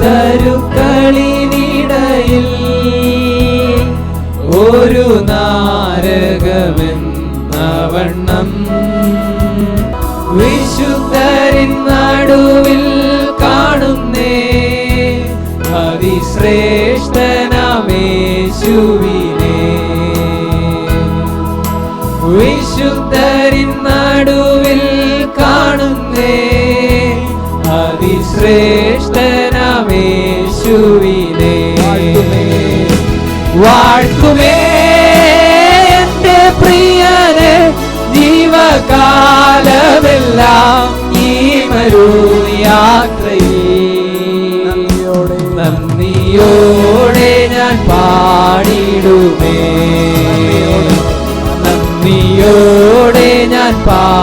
കരുക്കളിനിടയിൽ ഒരു നാരകമെന്നവണ്ണം വിശുദ്ധരിൻ നടുവിൽ കാണുന്നേ അതിശ്രേഷ്ഠനമേശുവിനെ. വിശുദ്ധരിൻ അതിശ്രേഷ്ഠനമേശുവിനെ വാഴ്ത്തുമേ. എന്റെ പ്രിയനെ ജീവകാലമെല്ലാം ഈ മരു യാത്രയിൽ നന്ദിയോടെ ഞാൻ പാടിടുമേ. നന്ദിയോടെ. ഞാൻ പാടിടുമേ